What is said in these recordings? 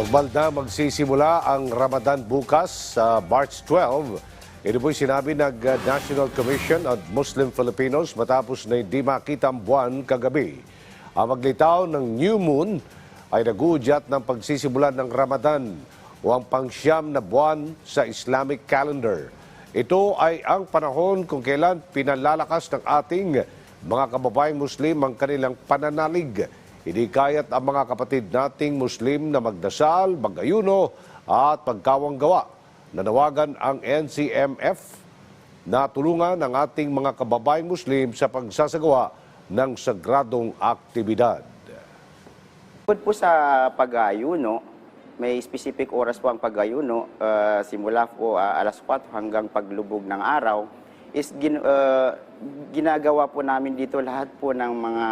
Formal na magsisimula ang Ramadan bukas sa March 12. Ito po'y sinabi ng uh, National Commission on Muslim Filipinos matapos na hindi makita ang buwan kagabi. Ang maglitaw ng new moon ay naguudyat ng pagsisimulan ng Ramadan o ang pangsyam na buwan sa Islamic calendar. Ito ay ang panahon kung kailan pinalalakas ng ating mga kababayang Muslim ang kanilang pananalig. Inikayat ang mga kapatid nating Muslim na magdasal, magayuno at pagkawang gawa. Nanawagan ang NCMF na tulungan ang ating mga kababayang Muslim sa pagsasagawa ng sagradong aktibidad. Bukod po sa pag-ayuno, may specific oras po ang pag-ayuno, ah, simula po ah, alas 4 hanggang paglubog ng araw, is gin, ah, ginagawa po namin dito lahat po ng mga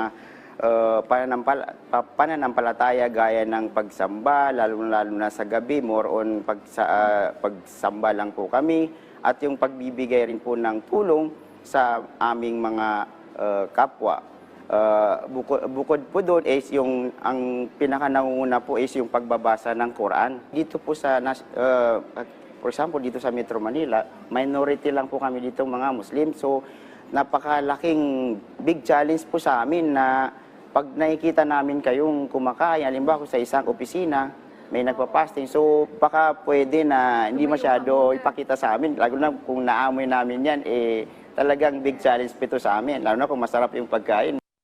ah, pananampal- pa- pananampalataya gaya ng pagsamba, lalo-lalo na sa gabi, more on pagsa, ah, pagsamba lang po kami, at yung pagbibigay rin po ng tulong sa aming mga ah, kapwa. Uh, bukod, bukod po doon is yung ang pinakananguna po is yung pagbabasa ng Quran. Dito po sa uh, for example dito sa Metro Manila, minority lang po kami dito mga Muslim. So napakalaking big challenge po sa amin na pag nakikita namin kayong kumakain, halimbawa sa isang opisina, may nagpa-fasting. So, baka pwede na hindi masyado ipakita sa amin. Lalo na kung naamoy namin yan, eh, talagang big challenge po ito sa amin. Lalo na kung masarap yung pagkain,